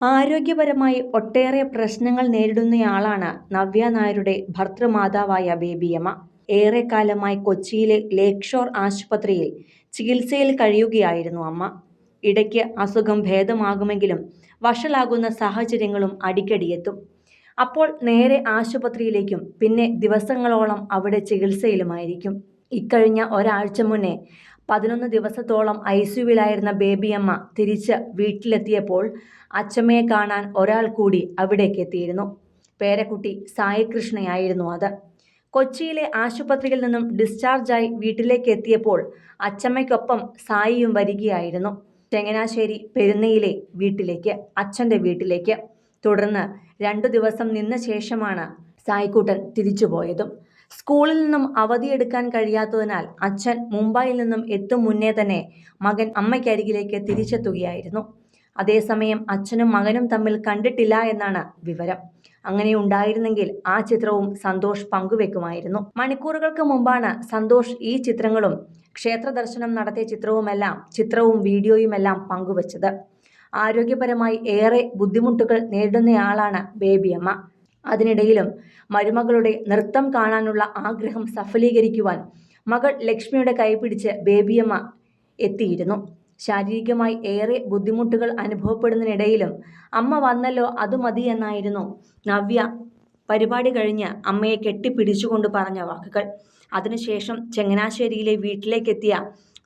ആരോഗ്യപരമായി ഒട്ടേറെ പ്രശ്നങ്ങൾ നേരിടുന്നയാളാണ് നവ്യ നായരുടെ ഭർതൃമാതാവായ ബേബിയമ്മ ഏറെക്കാലമായി കൊച്ചിയിലെ ലേക്ഷോർ ഷോർ ആശുപത്രിയിൽ ചികിത്സയിൽ കഴിയുകയായിരുന്നു അമ്മ. ഇടയ്ക്ക് അസുഖം ഭേദമാകുമെങ്കിലും വഷളാകുന്ന സാഹചര്യങ്ങളും അടിക്കടിയെത്തും. അപ്പോൾ നേരെ ആശുപത്രിയിലേക്കും പിന്നെ ദിവസങ്ങളോളം അവിടെ ചികിത്സയിലുമായിരിക്കും. ഇക്കഴിഞ്ഞ ഒരാഴ്ച മുന്നേ പതിനൊന്ന് ദിവസത്തോളം ഐ സിയുവിലായിരുന്ന ബേബിയമ്മ തിരിച്ച് വീട്ടിലെത്തിയപ്പോൾ അച്ചമ്മയെ കാണാൻ ഒരാൾ കൂടി അവിടേക്ക് എത്തിയിരുന്നു പേരക്കുട്ടി സായികൃഷ്ണയായിരുന്നു അത്. കൊച്ചിയിലെ ആശുപത്രിയിൽ നിന്നും ഡിസ്ചാർജായി വീട്ടിലേക്ക് എത്തിയപ്പോൾ അച്ചമ്മയ്ക്കൊപ്പം സായിയും വരികയായിരുന്നു. ചങ്ങനാശ്ശേരി പെരുന്നയിലെ വീട്ടിലേക്ക് അച്ഛന്റെ വീട്ടിലേക്ക്. തുടർന്ന് രണ്ടു ദിവസം നിന്ന ശേഷമാണ് സായിക്കൂട്ടൻ തിരിച്ചുപോയതും. സ്കൂളിൽ നിന്നും അവധിയെടുക്കാൻ കഴിയാത്തതിനാൽ അച്ഛൻ മുംബൈയിൽ നിന്നും എത്തും മുന്നേ തന്നെ മകൻ അമ്മയ്ക്കരികിലേക്ക് തിരിച്ചെത്തുകയായിരുന്നു. അതേസമയം അച്ഛനും മകനും തമ്മിൽ കണ്ടിട്ടില്ല എന്നാണ് വിവരം. അങ്ങനെ ഉണ്ടായിരുന്നെങ്കിൽ ആ ചിത്രവും സന്തോഷ് പങ്കുവെക്കുമായിരുന്നു. മണിക്കൂറുകൾക്ക് മുമ്പാണ് സന്തോഷ് ഈ ചിത്രങ്ങളും ക്ഷേത്ര ദർശനം നടത്തിയ ചിത്രവുമെല്ലാം ചിത്രവും വീഡിയോയുമെല്ലാം പങ്കുവച്ചത്. ആരോഗ്യപരമായി ഏറെ ബുദ്ധിമുട്ടുകൾ നേരിടുന്നയാളാണ് ബേബിയമ്മ. അതിനിടയിലും മരുമകളുടെ നൃത്തം കാണാനുള്ള ആഗ്രഹം സഫലീകരിക്കുവാൻ മകൾ ലക്ഷ്മിയുടെ കൈപിടിച്ച് ബേബിയമ്മ എത്തിയിരുന്നു. ശാരീരികമായി ഏറെ ബുദ്ധിമുട്ടുകൾ അനുഭവപ്പെടുന്നതിനിടയിലും അമ്മ വന്നല്ലോ അത് മതി എന്നായിരുന്നു നവ്യ പരിപാടി കഴിഞ്ഞ് അമ്മയെ കെട്ടിപ്പിടിച്ചുകൊണ്ട് പറഞ്ഞ വാക്കുകൾ. അതിനുശേഷം ചങ്ങനാശ്ശേരിയിലെ വീട്ടിലേക്കെത്തിയ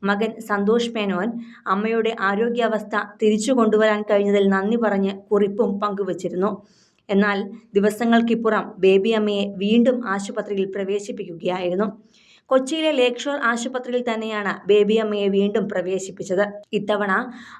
മകൻ സന്തോഷ് മേനോൻ അമ്മയുടെ ആരോഗ്യാവസ്ഥ തിരിച്ചു കൊണ്ടുവരാൻ കഴിഞ്ഞതിൽ നന്ദി പറഞ്ഞ് കുറിപ്പും പങ്കുവച്ചിരുന്നു. എന്നാൽ ദിവസങ്ങൾക്കിപ്പുറം ബേബി അമ്മയെ വീണ്ടും ആശുപത്രിയിൽ പ്രവേശിപ്പിക്കുകയായിരുന്നു. കൊച്ചിയിലെ ലേക്ഷോർ ഷോർ ആശുപത്രിയിൽ തന്നെയാണ് ബേബി അമ്മയെ വീണ്ടും പ്രവേശിപ്പിച്ചത്. ഇത്തവണ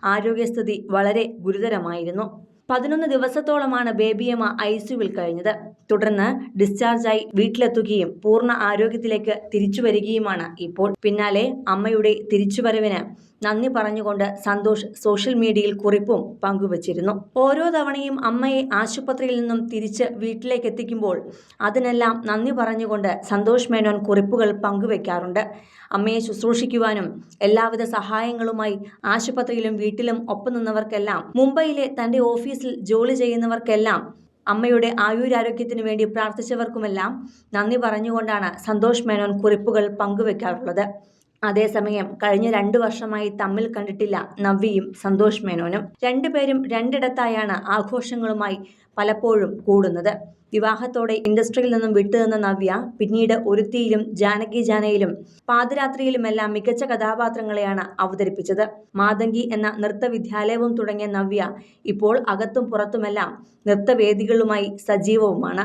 ആരോഗ്യസ്ഥിതി വളരെ ഗുരുതരമായിരുന്നു. പതിനൊന്ന് ദിവസത്തോളമാണ് ബേബിയമ്മ ഐ സിയുവിൽ കഴിഞ്ഞത്. തുടർന്ന് ഡിസ്ചാർജായി വീട്ടിലെത്തുകയും പൂർണ ആരോഗ്യത്തിലേക്ക് തിരിച്ചു വരികയുമാണ് ഇപ്പോൾ. പിന്നാലെ അമ്മയുടെ തിരിച്ചുവരവിന് നന്ദി പറഞ്ഞുകൊണ്ട് സന്തോഷ് സോഷ്യൽ മീഡിയയിൽ കുറിപ്പും പങ്കുവച്ചിരുന്നു. ഓരോ തവണയും അമ്മയെ ആശുപത്രിയിൽ നിന്നും തിരിച്ച് വീട്ടിലേക്ക് എത്തിക്കുമ്പോൾ അതിനെല്ലാം നന്ദി പറഞ്ഞുകൊണ്ട് സന്തോഷ് മേനോൻ കുറിപ്പുകൾ പങ്കുവെക്കാറുണ്ട്. അമ്മയെ ശുശ്രൂഷിക്കുവാനും എല്ലാവിധ സഹായങ്ങളുമായി ആശുപത്രിയിലും വീട്ടിലും ഒപ്പം നിന്നവർക്കെല്ലാം മുംബൈയിലെ തന്റെ ഓഫീസിൽ ജോലി ചെയ്യുന്നവർക്കെല്ലാം അമ്മയുടെ ആയുരാരോഗ്യത്തിനു വേണ്ടി പ്രാർത്ഥിച്ചവർക്കുമെല്ലാം നന്ദി പറഞ്ഞുകൊണ്ടാണ് സന്തോഷ് മേനോൻ കുറിപ്പുകൾ പങ്കുവെക്കാറുള്ളത്. അതേസമയം കഴിഞ്ഞ രണ്ടു വർഷമായി തമ്മിൽ കണ്ടിട്ടില്ല നവ്യയും സന്തോഷ് മേനോനും. രണ്ടുപേരും രണ്ടിടത്തായാണ് ആഘോഷങ്ങളുമായി പലപ്പോഴും കൂടുന്നത്. വിവാഹത്തോടെ ഇൻഡസ്ട്രിയിൽ നിന്നും വിട്ടുനിന്ന നവ്യ പിന്നീട് ഒരുത്തിയിലും ജാനകി ജാനയിലും പാതിരാത്രിയിലുമെല്ലാം മികച്ച കഥാപാത്രങ്ങളെയാണ് അവതരിപ്പിച്ചത്. മാതങ്കി എന്ന നൃത്തവിദ്യാലയവും തുടങ്ങിയ നവ്യ ഇപ്പോൾ അകത്തും പുറത്തുമെല്ലാം നൃത്തവേദികളുമായി സജീവവുമാണ്.